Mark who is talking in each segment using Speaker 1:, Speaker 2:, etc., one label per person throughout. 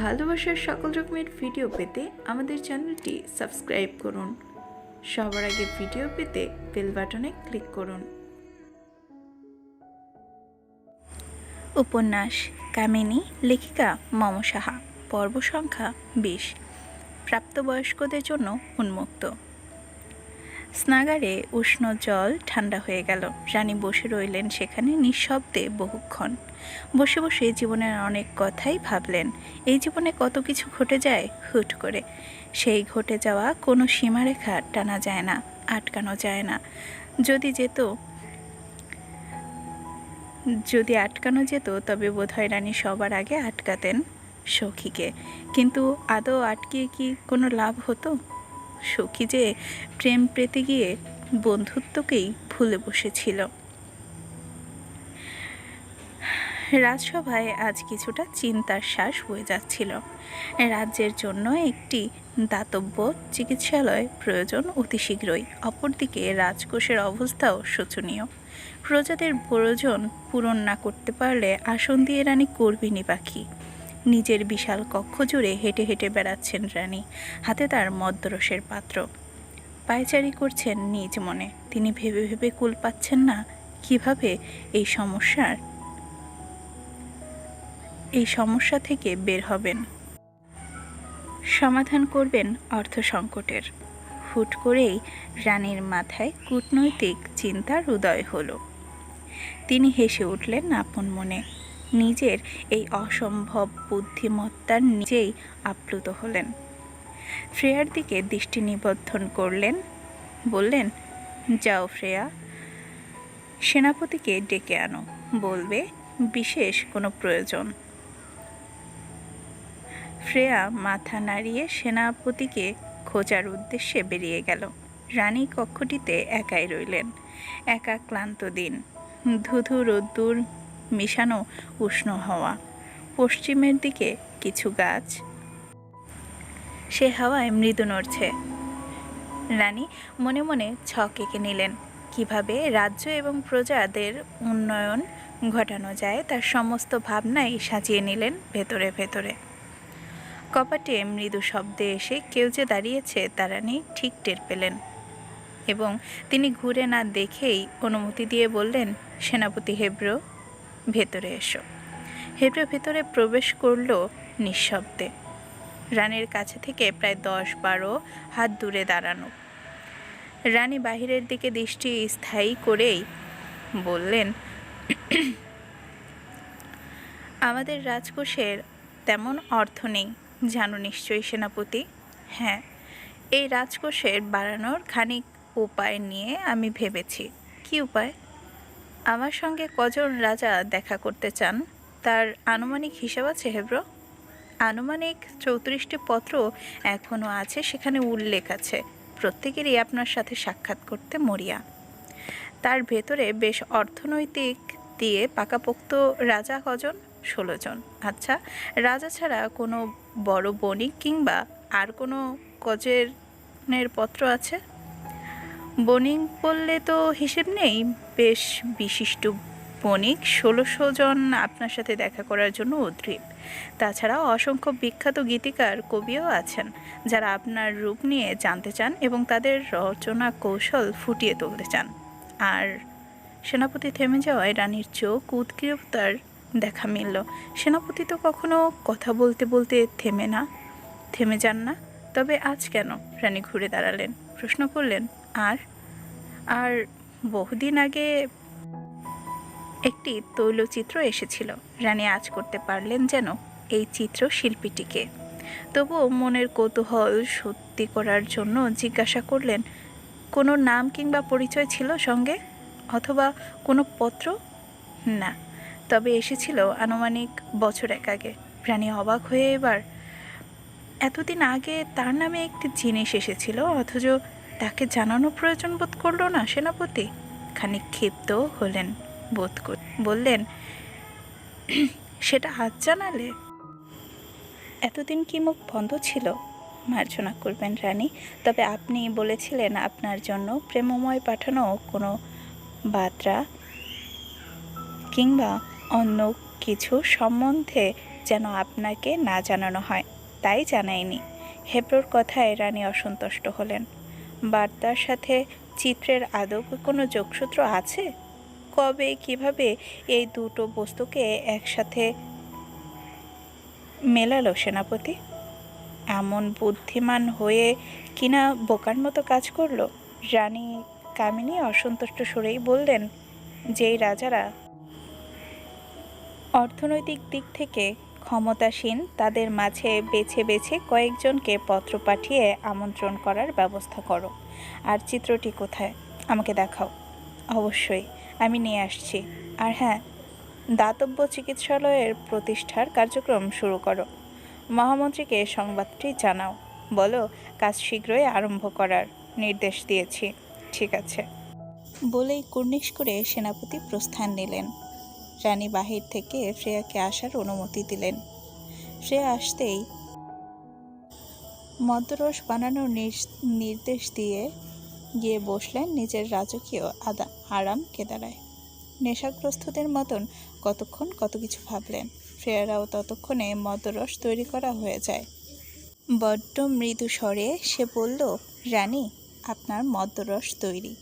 Speaker 1: ভালোবাসার সকল রকমের ভিডিও পেতে আমাদের চ্যানেলটি সাবস্ক্রাইব করুন। সবার আগে ভিডিও পেতে বেল বাটনে ক্লিক করুন।
Speaker 2: উপন্যাস, কামিনী, লেখিকা মম সাহা, পর্ব সংখ্যা বিশ। প্রাপ্তবয়স্কদের জন্য উন্মুক্ত। স্নাগারে উষ্ণ জল ঠান্ডা হয়ে গেল। রানী বসে রইলেন সেখানে নিঃশব্দে বহুক্ষণ। বসে বসে জীবনের অনেক কথাই ভাবলেন। এই জীবনে কত কিছু ঘটে যায়? হুট করে। সেই ঘটে যাওয়া কোনো সীমারেখা টানা যায় না, আটকানো যায় না। যদি যেত, যদি আটকানো যেত, তবে বোধহয় রানী সবার আগে আটকাতেন সখীকে। কিন্তু আদৌ আটকিয়ে কি কোনো লাভ হতো? সখী যে প্রেম পেতে গিয়ে বন্ধুত্বকেই ভুলে বসেছিল। রাজসভায় আজ কিছুটা চিন্তার শ্বাস বয়ে যাচ্ছিল। রাজ্যের জন্য একটি দাতব্য চিকিৎসালয় প্রয়োজন অতি শীঘ্রই। অপরদিকে রাজকোষের অবস্থাও শোচনীয়। প্রজাদের প্রয়োজন পূরণ না করতে পারলে আসন দিয়ে রানী করবিনী পাখি নিজের বিশাল কক্ষ জুড়ে হেঁটে হেঁটে বেড়াচ্ছেন রানী, হাতে তার মদ্যরসের পাত্র। পায়চারি করছেন নিজ মনে। তিনি ভেবে ভেবে কুল পাচ্ছেন না, কীভাবে এই সমস্যার, এই সমস্যা থেকে বের হবেন। সমাধান করবেন অর্থ সংকটের। হুট করেই রানীর মাথায় কূটনৈতিক চিন্তার উদয় হলো। তিনি হেসে উঠলেন আপন মনে। নিজের এই অসম্ভব বুদ্ধিমত্তার নিজেই আপ্লুত হলেন। ফ্রেয়ার দিকে দৃষ্টি নিবদ্ধন করলেন, বললেন, যাও ফ্রেয়া, সেনাপতিকে ডেকে আনো, বলবে বিশেষ কোনো প্রয়োজন ফ্রেয়া মাথা নাড়িয়ে সেনাপতিকে খোঁজার উদ্দেশ্যে বেরিয়ে গেল। রানী কক্ষটিতে একাই রইলেন। একা ক্লান্ত দিন, ধুধু রোদ্দুর মিশানো উষ্ণ হাওয়া। পশ্চিমের দিকে কিছু গাছ। সে হাওয়ায় মৃদু নড়ছে। রানী মনে মনে ছক এঁকে নিলেন। কীভাবে রাজ্য এবং প্রজাদের উন্নয়ন ঘটানো যায় তার সমস্ত ভাবনাই সাজিয়ে নিলেন ভেতরে ভেতরে। কপাটে মৃদু শব্দে এসে কেউ যে দাঁড়িয়েছে তা রানী ঠিক টের পেলেন এবং তিনি ঘুরে না দেখেই অনুমতি দিয়ে বললেন, সেনাপতি হেব্রো ভেতরে এসো। হেব্রো ভেতরে প্রবেশ করল নিঃশব্দে। রানীর কাছে থেকে প্রায় দশ বারো হাত দূরে দাঁড়ানো। রানী বাহিরের দিকে দৃষ্টি স্থায়ী করেই বললেন, আমাদের রাজকোষের তেমন অর্থ নেই, জানো নিশ্চয়ই সেনাপতি? হ্যাঁ এই রাজকোষের বাড়ানোর খানিক উপায় নিয়ে আমি ভেবেছি। কি উপায়? আমার সঙ্গে কজন রাজা দেখা করতে চান? তার আনুমানিক হিসাব আছে হেব্রো? আনুমানিক চৌত্রিশটি পত্র এখনও আছে, সেখানে উল্লেখ আছে। প্রত্যেকেরই আপনার সাথে সাক্ষাৎ করতে মরিয়া। তার ভেতরে বেশ অর্থনৈতিক দিয়ে পাকাপোক্ত রাজা কজন? ষোলো জন। আচ্ছা রাজা ছাড়া কোনো বড় বণিক কিংবা আর কোনো কজের পত্র আছে? বণিক বললে তো হিসেব নেই। বেশ বিশিষ্ট বণিক, ষোলোশো জন আপনার সাথে দেখা করার জন্য উদ্গ্রীব তাছাড়াও অসংখ্য বিখ্যাত গীতিকার কবিও আছেন, যারা আপনার রূপ নিয়ে জানতে চান এবং তাদের রচনা কৌশল ফুটিয়ে তুলতে চান। আর সেনাপতি থেমে যাওয়ায় রানীর চোখ উৎক্রিয়তার দেখা মিলল। সেনাপতি তো কখনো কথা বলতে বলতে থেমে না, থেমে যান না। তবে আজ কেন রানী ঘুরে দাঁড়ালেন? প্রশ্ন করলেন আর আর বহুদিন আগে একটি তৈলচিত্র এসেছিল। রানী আজ করতে পারলেন যেন এই চিত্র শিল্পীটিকে তবুও মনের কৌতূহল সত্যি করার জন্য জিজ্ঞাসা করলেন, কোনো নাম কিংবা পরিচয় ছিল সঙ্গে? অথবা কোনো পত্র? না, তবে এসেছিল আনুমানিক বছর এক আগে। প্রাণী অবাক হয়ে এবার, এতদিন আগে তার নামে একটি জিনিস এসেছিল, অথচ তাকে জানানো প্রয়োজন বোধ করল না সেনাপতি? খানিক ক্ষিপ্ত হলেন বোধ বললেন, সেটা হাত জানালে। এতদিন কি মুখ বন্ধ ছিল? মার্জনা করবেন রানী, তবে আপনি বলেছিলেন আপনার জন্য প্রেমময় পাঠানো কোনো বার্তা কিংবা অন্য কিছু সম্বন্ধে যেন আপনাকে না জানানো হয়, তাই জানায়নি। হেব্রোর কথায় রানী অসন্তুষ্ট হলেন। বার্তার সাথে চিত্রের আদৌ কোনো যোগসূত্র আছে? কবে, কীভাবে এই দুটো বস্তুকে একসাথে মেলালো সেনাপতি? এমন বুদ্ধিমান হয়ে কিনা বোকার মতো কাজ করল? রানী কামিনী অসন্তুষ্ট সুরেই বললেন, যেই রাজারা অর্থনৈতিক দিক থেকে ক্ষমতাসীন, তাদের মাঝে বেছে বেছে কয়েকজনকে পত্র পাঠিয়ে আমন্ত্রণ করার ব্যবস্থা করো। আর চিত্রটি কোথায়? আমাকে দেখাও। অবশ্যই, আমি নিয়ে আসছি। আর হ্যাঁ দাতব্য চিকিৎসালয়ের প্রতিষ্ঠার কার্যক্রম শুরু করো। মহামন্ত্রীকে সংবাদটি জানাও। বলো, কাজ শীঘ্রই আরম্ভ করার নির্দেশ দিয়েছি। ঠিক আছে। বলেই কুর্নিশ করে সেনাপতি প্রস্থান নিলেন। রানী বাহির থেকে শ্রেয়াকে আসার অনুমতি দিলেন। শ্রেয়া আসতেই মদ্যরস বানানোর নির্দেশ দিয়ে গিয়ে বসলেন নিজের রাজকীয় আদা, আরাম কেদারায়। নেশাগ্রস্তদের মতন কতক্ষণ কত কিছু ভাবলেন। শ্রেয়ারাও ততক্ষণে মদ্যরস তৈরি করা হয়ে যায়। বড্ড মৃদু স্বরে সে বলল, রানী, আপনার মদ্যরস তৈরি।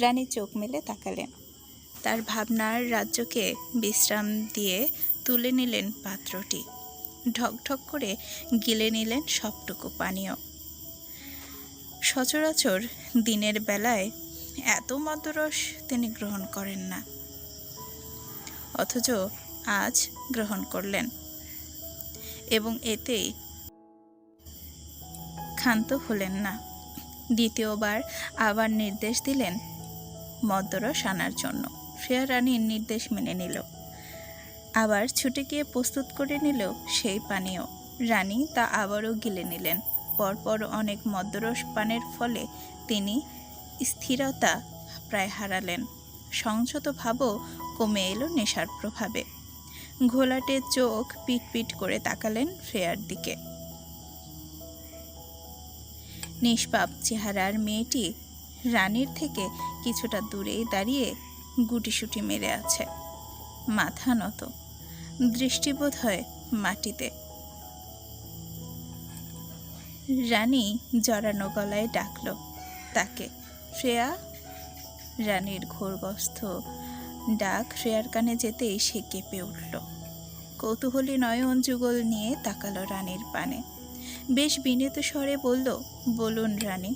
Speaker 2: রানী চোখ মেলে তাকালেন। তার ভাবনার রাজ্যকে বিশ্রাম দিয়ে তুলে নিলেন পাত্রটি। ঢকঢক করে গিলে নিলেন সবটুকু পানীয়। সচরাচর দিনের বেলায় এত মদ্যরস তিনি গ্রহণ করেন না। অথচ আজ গ্রহণ করলেন। এবং এতেই ক্ষান্ত হলেন না। দ্বিতীয়বার আবার নির্দেশ দিলেন মদ্যরস আনার জন্য। শ্রেয়া রানীর নির্দেশ মেনে নিল। আবার ছুটে গিয়ে প্রস্তুত করে নিল সেই পানীয়। রানী তা আবারও গিলে নিলেন। পরপর অনেক মদ্যরস পানের ফলে তিনি স্থিরতা প্রায় হারালেন। সংযত ভাবও কমে এলো নেশার প্রভাবে। ঘোলাটে চোখ পিট পিট করে তাকালেন শ্রেয়ার দিকে। নিষ্পাপ চেহারার মেয়েটি রানীর থেকে কিছুটা দূরেই দাঁড়িয়ে গুটিসুটি মেরে আছে। মাথা নত। দৃষ্টিবোধ হয় মাটিতে। রানী জড়ানো গলায় ডাকল। তাকে, শ্রেয়া? রানীর ঘোরগ্রস্ত ডাক শ্রেয়ার কানে যেতেই সে কেঁপে উঠল। কৌতূহলী নয়ন যুগল নিয়ে তাকালো রানীর পানে। বেশ বিনীত স্বরে বলল, বলুন রানী।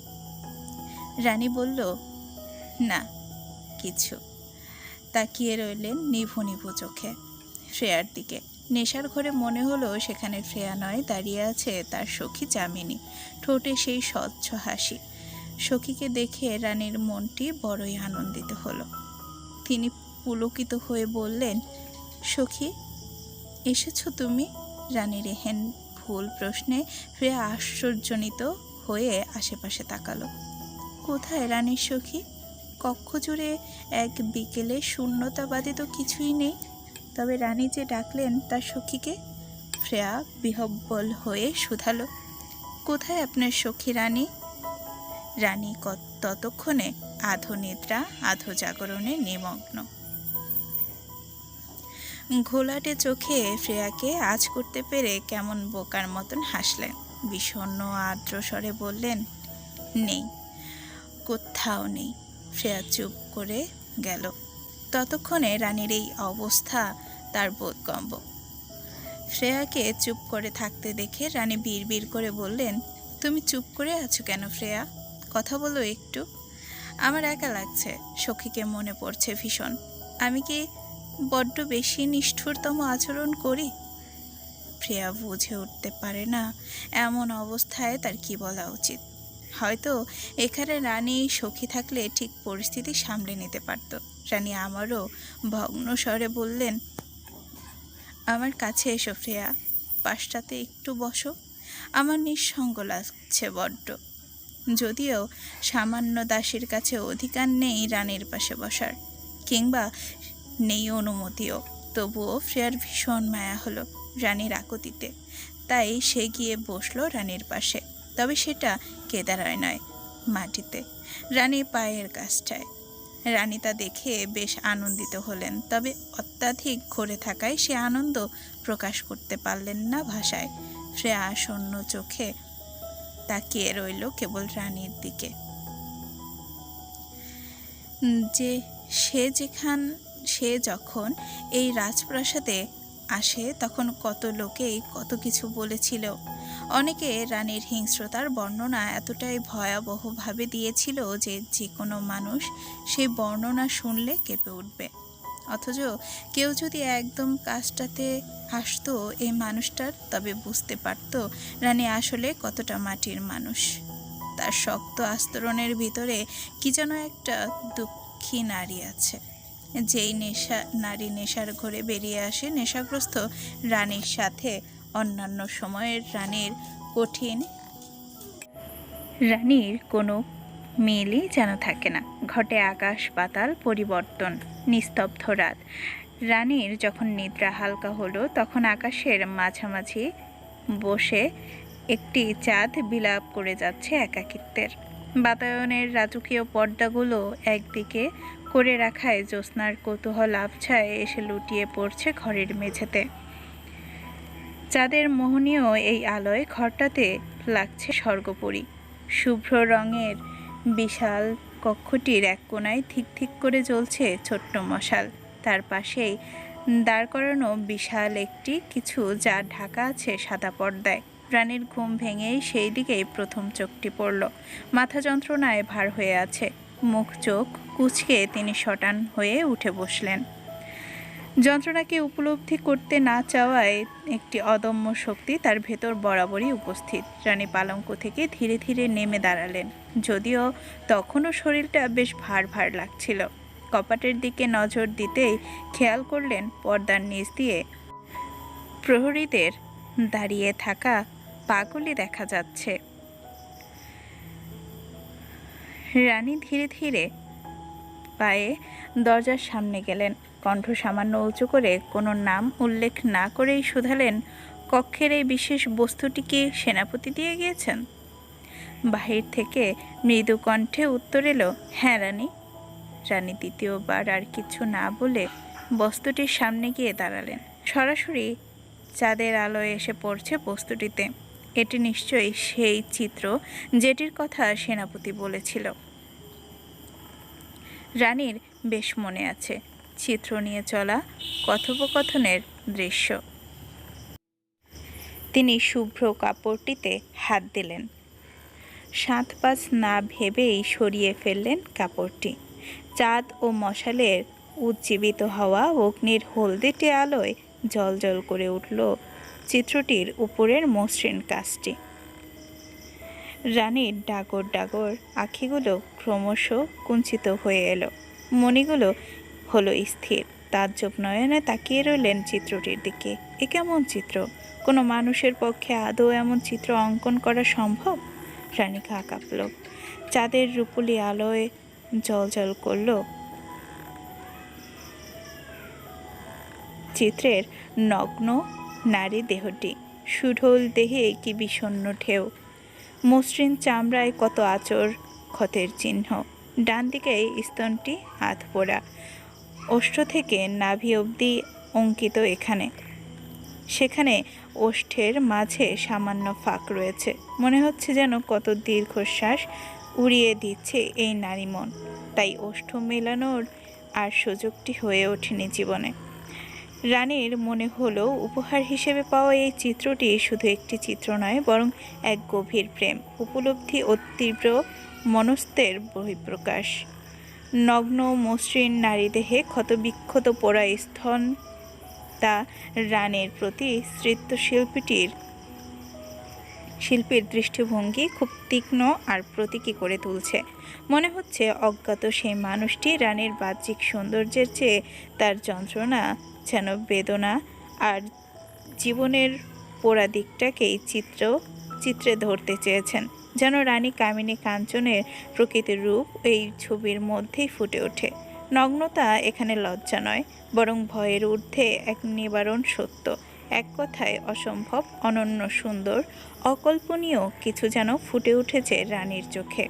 Speaker 2: রানী বলল, না, কিছু। তাকিয়ে রইলেন নিভু নিভু চোখে। শ্রেয়ার দিকে। নেশার ঘরে মনে হলো সেখানে শ্রেয়া নয়, দাঁড়িয়ে আছে তার সখী চামিনী ঠোঁটে সেই স্বচ্ছ হাসি। সখীকে দেখে রানীর মনটি বড়ই আনন্দিত হলো। তিনি পুলকিত হয়ে বললেন, সখী, এসেছ তুমি? রানীর এহেন ভুল প্রশ্নে শ্রেয়া আশ্চর্যজনিত হয়ে আশেপাশে তাকালো। কোথায় রানীর সখী? কক্ষ জুড়ে এক বিকেলে শূন্যতা বাদে তো কিছুই নেই। তবে রানী যে ডাকলেন তার সখীকে শ্রেয়া বিহব্বল হয়ে শুধালো, কোথায় আপনার সখী রানী? রানী ততক্ষণে আধো নিদ্রা আধো জাগরণে নিমগ্ন। ঘোলাটে চোখে শ্রেয়াকে আজ করতে পেরে কেমন বোকার মতন হাসলেন। বিষণ্ণ আর্দ্র স্বরে বললেন, নেই, কোথাও নেই। শ্রেয়া চুপ করে গেল। ততক্ষণে রানীর এই অবস্থা তার বোধগম্য। শ্রেয়াকে চুপ করে থাকতে দেখে রানী বিড়বিড় করে বললেন, তুমি চুপ করে আছো কেন শ্রেয়া? কথা বলো একটু। আমার একা লাগছে, সখীকে মনে পড়ছে ভীষণ। আমি কি বড্ড বেশি নিষ্ঠুরতম আচরণ করি? শ্রেয়া বুঝে উঠতে পারে না, এমন অবস্থায় তার কি বলা উচিত। হয়তো এখানে রানী সখী থাকলে ঠিক পরিস্থিতি সামলে নিতে পারত। রানী আমারও ভগ্ন স্বরে বললেন, আমার কাছে এসো শ্রেয়া পাশটাতে একটু বসো। আমার নিঃসঙ্গ লাগছে বড্ড। যদিও সামান্য দাসীর কাছে অধিকার নেই রানীর পাশে বসার, কিংবা নেই অনুমতিও। তবুও শ্রেয়ার ভীষণ মায়া হলো রানীর আকুতিতে। তাই সে গিয়ে বসল রানীর পাশে। তবে সেটা কেদারায় নয়, মাটিতে, রানী পায়ের কাছটায়। রানী তা দেখে বেশ আনন্দিত হলেন, তবে অত্যাধিক ঘরে থাকায় সে আনন্দ প্রকাশ করতে পারলেন না ভাষায়। শ্রেয়া আসন্ন চোখে তাকিয়ে রইল কেবল রানীর দিকে। যে সে যেখান, সে যখন এই রাজপ্রাসাদে আসে, তখন কত লোকেই কত কিছু বলেছিল। অনেকে রানীর হিংস্রতার বর্ণনা এতটাই ভয়াবহভাবে দিয়েছিল যে যে কোনো মানুষ সেই বর্ণনা শুনলে কেঁপে উঠবে। অথচ কেউ যদি একদম কাজটাতে আসতো এই মানুষটার তবে বুঝতে পারতো রানী আসলে কতটা মাটির মানুষ। তার শক্ত আস্তরণের ভিতরে কি যেন একটা দুঃখী নারী আছে। যেই নেশা, নারী নেশার ঘরে বেরিয়ে আসে নেশাগ্রস্ত রানীর সাথে অন্যান্য সময়ের রানীর কঠিন রানীর কোনো মিলই যেন থাকে না। ঘটে আকাশ পাতাল পরিবর্তন, নিস্তব্ধ রাত। রানীর যখন নিদ্রা হালকা হলো, তখন আকাশের মাঝামাঝি বসে একটি চাঁদ বিলাপ করে যাচ্ছে একাকিত্বের। বাতায়নের রাজকীয় পর্দাগুলো একদিকে করে রাখায় জ্যোৎস্নার কৌতূহল আবছায় এসে লুটিয়ে পড়ছে ঘরের মেঝেতে। চাঁদের মোহনীয় এই আলোয় ঘরটাতে লাগছে স্বর্গপুরী। শুভ্র রঙের বিশাল কক্ষটির এক কোণায় ঠিক ঠিক করে জ্বলছে ছোট্ট মশাল। তার পাশেই দাঁড় করানো বিশাল একটি কিছু যা ঢাকা আছে সাদা পর্দায়। প্রাণীর ঘুম ভেঙেই সেই দিকেই প্রথম চোখটি পড়ল। মাথা যন্ত্রণায় ভার হয়ে আছে। মুখ চোখ কুচকে তিনি শটান হয়ে উঠে বসলেন। যন্ত্রণাকে উপলব্ধি করতে না চাওয়ায় একটি অদম্য শক্তি তার ভেতর বরাবরই উপস্থিত। রানী পালঙ্ক থেকে ধীরে ধীরে নেমে দাঁড়ালেন। যদিও তখনও শরীরটা বেশ ভার ভার লাগছিল। কপাটের দিকে নজর দিতেই খেয়াল করলেন পর্দার নিচ দিয়ে প্রহরীদের দাঁড়িয়ে থাকা পাগলি দেখা যাচ্ছে। রানী ধীরে ধীরে পায়ে দরজার সামনে গেলেন। কণ্ঠ সামান্য উঁচু করে কোনো নাম উল্লেখ না করেই শুধালেন, কক্ষের এই বিশেষ বস্তুটি কি সেনাপতি দিয়ে গিয়েছেন? বাহির থেকে মৃদু কণ্ঠে উত্তর এলো হ্যাঁ রানী। রানী দ্বিতীয়বার আর কিছু না বলে বস্তুটির সামনে গিয়ে দাঁড়ালেন। সরাসরি চাঁদের আলোয় এসে পড়ছে বস্তুটিতে। এটি নিশ্চয়ই সেই চিত্র যেটির কথা সেনাপতি বলেছিল। রানীর বেশ মনে আছে। চিত্র নিয়ে চলা কথোপকথনের দৃশ্য। তিনি শুভ্র কাপড়টিতে হাত দিলেন। সাত পাঁচ না ভেবেই সরিয়ে ফেললেন কাপড়টি। চাঁদ ও মশালের উজ্জীবিত হওয়া অগ্নির হলদেটে আলোয় জল করে উঠল চিত্রটির উপরের মসৃণ কাজটি। রানীর ডাগর ডাগর আখিগুলো ক্রমশ কুঞ্চিত হয়ে এলো। মণিগুলো হলো স্থির। তাজ্জব নয়নে তাকিয়ে রইলেন চিত্রটির দিকে। এ কেমন চিত্র? কোনো মানুষের পক্ষে আদৌ এমন চিত্র অঙ্কন করা সম্ভব? রানী গা কাঁপল। চাঁদের রূপুলি আলোয় জল জল করল। চিত্রের নগ্ন নারী দেহটি। সুঢল দেহে কি বিষণ্ণ ঢেউ। মসৃণ চামড়ায় কত আচর ক্ষতের চিহ্ন। ডান দিকে স্তনটি হাত পোড়া। ওষ্ঠ থেকে নাভি অবধি অঙ্কিত এখানে। সেখানে ওষ্ঠের মাঝে সামান্য ফাঁক রয়েছে। মনে হচ্ছে যেন কত দীর্ঘশ্বাস উড়িয়ে দিচ্ছে এই নারী মন। তাই ওষ্ঠ মেলানোর আর সুযোগটি হয়ে ওঠেনি জীবনে। রানীর মনে হলো উপহার হিসেবে পাওয়া এই চিত্রটি শুধু একটি চিত্র নয়, বরং এক গভীর প্রেম, উপলব্ধি ও তীব্র মনস্তের বহিঃপ্রকাশ। নগ্ন মসৃণ নারীদেহে ক্ষতবিক্ষত পোড়া স্থন তা রানের প্রতি নৃত্যশিল্পীটির শিল্পীর দৃষ্টিভঙ্গি খুব তীক্ষ্ণ আর প্রতীকী করে তুলছে। মনে হচ্ছে অজ্ঞাত সেই মানুষটি রানের বাহ্যিক সৌন্দর্যের চেয়ে তার যন্ত্রণা যেন বেদনা আর জীবনের পোড়া দিকটাকেই চিত্র, চিত্রে ধরতে চেয়েছেন। যেন রানী কামিনী কাঞ্চনের প্রকৃতির রূপ এই ছবির মধ্যেই ফুটে ওঠে। নগ্নতা এখানে লজ্জা নয়, বরং ভয়ের ঊর্ধ্বে এক নিবারণ সত্য। এক কথায়, অসম্ভব, অনন্য, সুন্দর, অকল্পনীয় কিছু যেন ফুটে উঠেছে রানীর চোখে।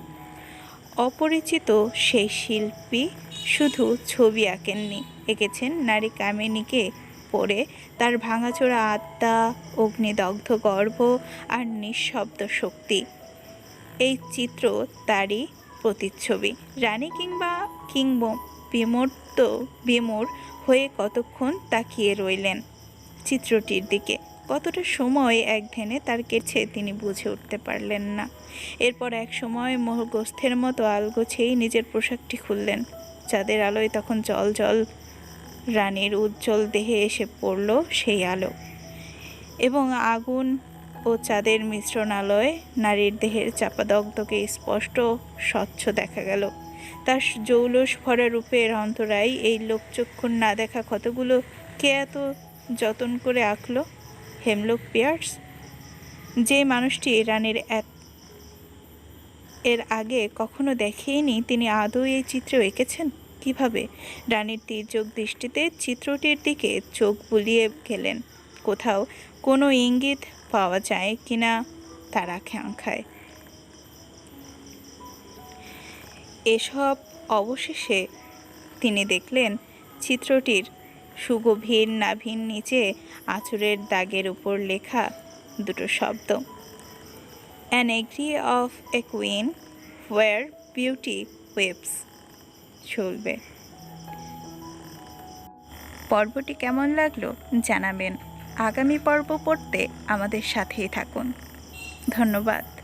Speaker 2: অপরিচিত সেই শিল্পী শুধু ছবি আঁকেননি, এঁকেছেন নারী কামিনীকে পড়ে তার ভাঙাচোরা আত্মা, অগ্নিদগ্ধ গর্ভ আর নিঃশব্দ শক্তি। চিত্র তারই প্রতিচ্ছবি। রানী কিংবা কিংব বিমূর্ত বিমূর হয়ে কতক্ষণ তাকিয়ে রইলেন চিত্রটির দিকে? কতটা সময় এক ধ্যানে তার কেছে তিনি বুঝে উঠতে পারলেন না। এরপর এক সময় মোহগ্রস্থের মতো আলগোছেই নিজের পোশাকটি খুললেন। চাঁদের আলোয় তখন জল জল রানীর উজ্জ্বল দেহে এসে পড়ল সেই আলো। এবং আগুন ও চাঁদের মিশ্রণ আলোয় নারীর দেহের চাপাদগ্ধকে স্পষ্ট স্বচ্ছ দেখা গেল। তার জৌলস ভরা রূপের অন্তরায় এই লোকচক্ষুর না দেখা ক্ষতগুলো কে এত যতন করে আঁকলো? হেমলোক পিয়ার্স? যে মানুষটি রানীর এত, এর আগে কখনো দেখেইনি, তিনি আদৌ এই চিত্র এঁকেছেন? কীভাবে? রানীর তীর্যক দৃষ্টিতে চিত্রটির দিকে চোখ বুলিয়ে গেলেন। কোথাও কোনো ইঙ্গিত পাওয়া যায় কিনা তার আকাঙ্ক্ষায় এসব অবশেষে তিনি দেখলেন চিত্রটির সুগভীর নাভির নিচে আঁচড়ের দাগের উপর লেখা দুটো শব্দ। An agree of a queen war beauty waves চলবে। পর্বটি কেমন লাগল জানাবেন। আগামী পর্ব পড়তে আমাদের সাথেই থাকুন। ধন্যবাদ।